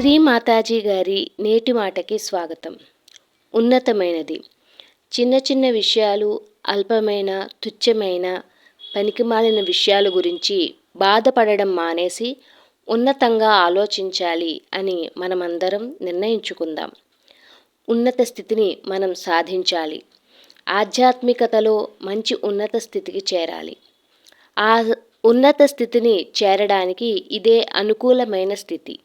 శ్రీ మాతాజీ గారి నేటి మాటకి స్వాగతం. ఉన్నతమైనది. చిన్న చిన్న విషయాలు అల్పమైన తుచ్చమైన పనికిమాలిన విషయాల గురించి బాధపడడం మానేసి ఉన్నతంగా ఆలోచించాలి అని మనమందరం నిర్ణయించుకుందాం. ఉన్నత స్థితిని మనం సాధించాలి. ఆధ్యాత్మికతలో మంచి ఉన్నత స్థితికి చేరాలి. ఆ ఉన్నత స్థితిని చేరడానికి ఇదే అనుకూలమైన స్థితి.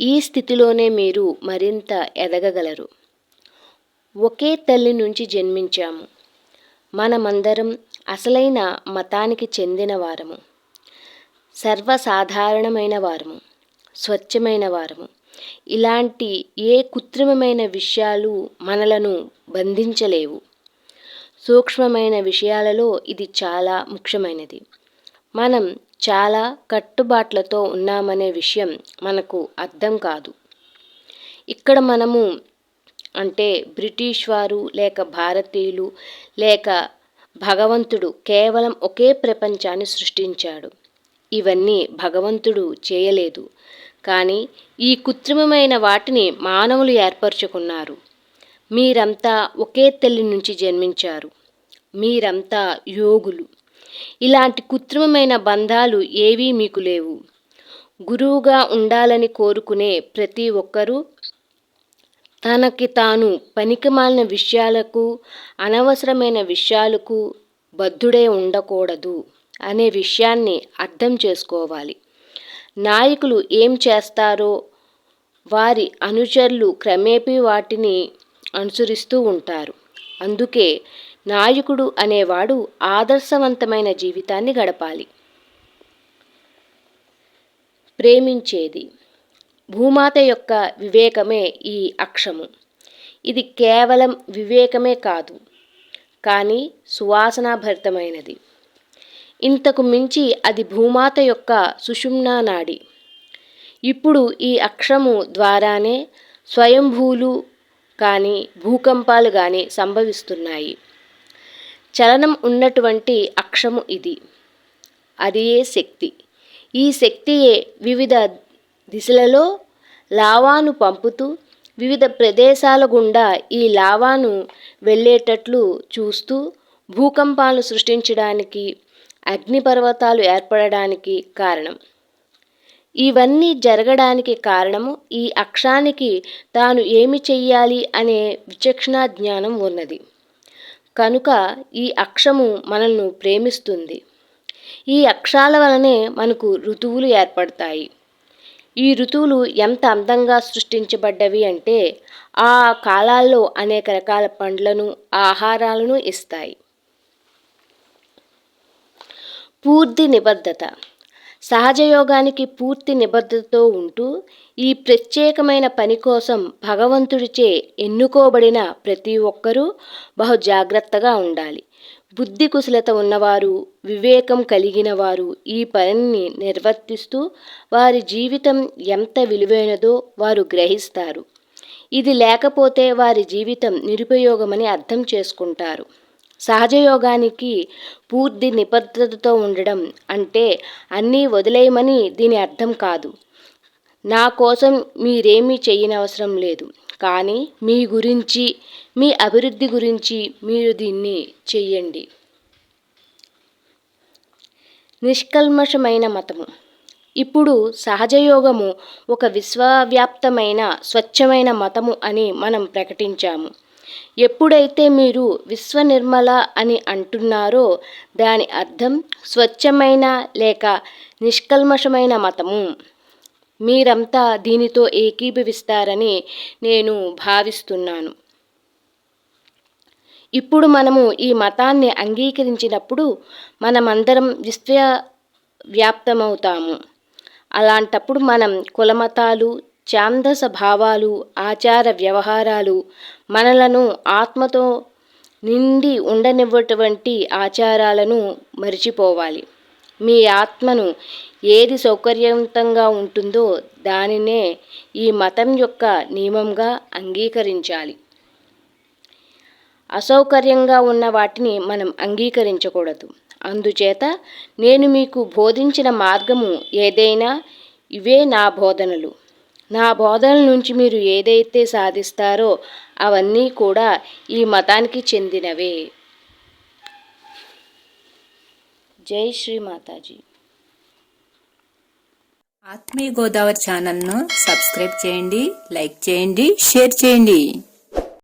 ఈ స్థితిలోనే మీరు మరింత ఎదగగలరు. ఒకే తల్లి నుంచి జన్మించాము. మనమందరం అసలైన మతానికి చెందిన వారము. సర్వసాధారణమైన వారము. స్వచ్ఛమైన వారము. ఇలాంటి ఏ కృత్రిమమైన విషయాలు మనలను బంధించలేవు. సూక్ష్మమైన విషయాలలో ఇది చాలా ముఖ్యమైనది. మనం చాలా కట్టుబాట్లతో ఉన్నామనే విషయం మనకు అర్థం కాదు. ఇక్కడ మనము అంటే బ్రిటిష్ వారు లేక భారతీయులు లేక భగవంతుడు కేవలం ఒకే ప్రపంచాన్ని సృష్టించాడు. ఇవన్నీ భగవంతుడు చేయలేదు. కానీ ఈ కృత్రిమమైన వాటిని మానవులు ఏర్పరచుకున్నారు. మీరంతా ఒకే తల్లి నుంచి జన్మించారు. మీరంతా యోగులు. ఇలాంటి కృత్రిమమైన బంధాలు ఏవీ మీకు లేవు. గురువుగా ఉండాలని కోరుకునే ప్రతి ఒక్కరూ తనకి తాను పనికిమాలిన విషయాలకు అనవసరమైన విషయాలకు బద్ధుడే ఉండకూడదు అనే విషయాన్ని అర్థం చేసుకోవాలి. నాయకులు ఏం చేస్తారో వారి అనుచరులు క్రమేపీ వాటిని అనుసరిస్తూ ఉంటారు. అందుకే నాయకుడు అనేవాడు ఆదర్శవంతమైన జీవితాన్ని గడపాలి. ప్రేమించేది. భూమాత యొక్క వివేకమే ఈ అక్షము. ఇది కేవలం వివేకమే కాదు కానీ సువాసనాభరితమైనది. ఇంతకు మించి అది భూమాత యొక్క సుషుమ్నా నాడి. ఇప్పుడు ఈ అక్షము ద్వారానే స్వయంభూలు కానీ భూకంపాలు కానీ సంభవిస్తున్నాయి. చలనం ఉన్నటువంటి అక్షము ఇది. అదియే శక్తి. ఈ శక్తియే వివిధ దిశలలో లావాను పంపుతూ వివిధ ప్రదేశాల గుండా ఈ లావాను వెళ్ళేటట్లు చూస్తూ భూకంపాలు సృష్టించడానికి అగ్నిపర్వతాలు ఏర్పడడానికి కారణం. ఇవన్నీ జరగడానికి కారణము ఈ అక్షానికి తాను ఏమి చెయ్యాలి అనే విచక్షణ జ్ఞానం ఉన్నది. కనుక ఈ అక్షము మనల్ని ప్రేమిస్తుంది. ఈ అక్షాల వలనే మనకు ఋతువులు ఏర్పడతాయి. ఈ ఋతువులు ఎంత అందంగా సృష్టించబడ్డవి అంటే ఆ కాలాల్లో అనేక రకాల పండ్లను ఆహారాలను ఇస్తాయి. పూర్తి నిబద్ధత. సహజయోగానికి పూర్తి నిబద్ధతతో ఉంటూ ఈ ప్రత్యేకమైన పని కోసం భగవంతుడిచే ఎన్నుకోబడిన ప్రతి ఒక్కరూ బహు జాగ్రత్తగా ఉండాలి. బుద్ధి కుశలత ఉన్నవారు వివేకం కలిగిన వారు ఈ పనిని నిర్వర్తిస్తూ వారి జీవితం ఎంత విలువైనదో వారు గ్రహిస్తారు. ఇది లేకపోతే వారి జీవితం నిరుపయోగమని అర్థం చేసుకుంటారు. సహజయోగానికి పూర్తి నిబద్ధతతో ఉండడం అంటే అన్నీ వదిలేయమని దీని అర్థం కాదు. నా కోసం మీరేమీ చేయనవసరం లేదు. కానీ మీ గురించి మీ అభివృద్ధి గురించి మీరు దీన్ని చెయ్యండి. నిష్కల్మషమైన మతము. ఇప్పుడు సహజయోగము ఒక విశ్వవ్యాప్తమైన స్వచ్ఛమైన మతము అని మనం ప్రకటించాము. ఎప్పుడైతే మీరు విశ్వనిర్మల అని అంటున్నారో దాని అర్థం స్వచ్ఛమైన లేక నిష్కల్మషమైన మతము. మీరంతా దీనితో ఏకీభవిస్తారని నేను భావిస్తున్నాను. ఇప్పుడు మనము ఈ మతాన్ని అంగీకరించినప్పుడు మనమందరం విశ్వవ్యాప్తమవుతాము. అలాంటప్పుడు మనం కులమతాలు ఛాందస భావాలు ఆచార వ్యవహారాలు మనలను ఆత్మతో నిండి ఉండనివ్వటువంటి ఆచారాలను మరిచిపోవాలి. మీ ఆత్మను ఏది సౌకర్యవంతంగా ఉంటుందో దానినే ఈ మతం యొక్క నియమంగా అంగీకరించాలి. అసౌకర్యంగా ఉన్న వాటిని మనం అంగీకరించకూడదు. అందుచేత నేను మీకు బోధించిన మార్గము ఏదైనా ఇవే నా బోధనలు. నా బోధనల నుంచి మీరు ఏదైతే సాధిస్తారో అవన్నీ కూడా ఈ మతానికి చెందినవే. జై శ్రీ మాతాజీ. ఆత్మీయ గోదావరి ఛానల్ను సబ్స్క్రైబ్ చేయండి లైక్ చేయండి షేర్ చేయండి.